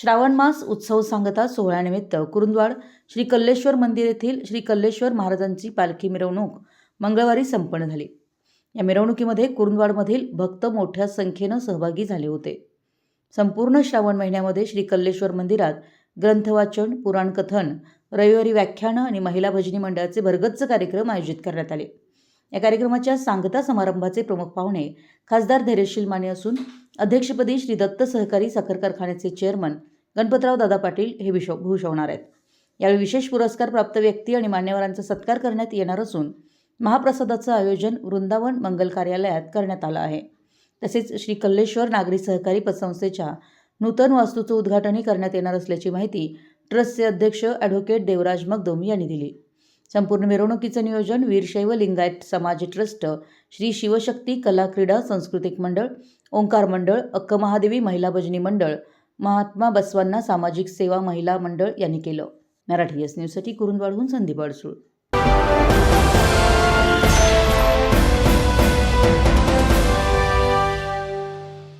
श्रावण मास उत्सव सांगता सोहळ्यानिमित्त कुरुंदवाड श्री कल्लेश्वर मंदिर येथील श्री कल्लेश्वर महाराजांची पालखी मिरवणूक मंगळवारी संपन्न झाली. या मिरवणुकीमध्ये कुरुंदवाडमधील भक्त मोठ्या संख्येनं सहभागी झाले होते. संपूर्ण श्रावण महिन्यामध्ये श्री कल्लेश्वर मंदिरात ग्रंथवाचन पुराणकथन रविवारी व्याख्यानं आणि महिला भजनी मंडळाचे भरगच्च कार्यक्रम आयोजित करण्यात आले. या कार्यक्रमाच्या सांगता समारंभाचे प्रमुख पाहुणे खासदार धैर्यशील माने असून अध्यक्षपदी श्री दत्त सहकारी साखर कारखान्याचे चेअरमन गणपतराव दादा पाटील हे विश भूषवणार आहेत. यावेळी विशेष पुरस्कार प्राप्त व्यक्ती आणि मान्यवरांचा सत्कार करण्यात येणार असून महाप्रसादाचं आयोजन वृंदावन मंगल कार्यालयात करण्यात आलं आहे. तसेच श्री कल्लेश्वर नागरी सहकारी पतसंस्थेच्या नूतन वास्तूचं उद्घाटनही करण्यात येणार असल्याची माहिती ट्रस्टचे अध्यक्ष ॲडव्होकेट देवराज मगदोम यांनी दिली. संपूर्ण मिरवणुकीचं नियोजन वीरशैव लिंगायत समाज ट्रस्ट श्री शिवशक्ती कला क्रीडा सांस्कृतिक मंडळ ओंकार मंडळ अक्क महादेवी महिला भजनी मंडळ महात्मा बसवांना सामाजिक सेवा महिला मंडळ यांनी केलं. मराठी एस न्यूजसाठी कुरुंदवाडहून संदीप अडसूळ.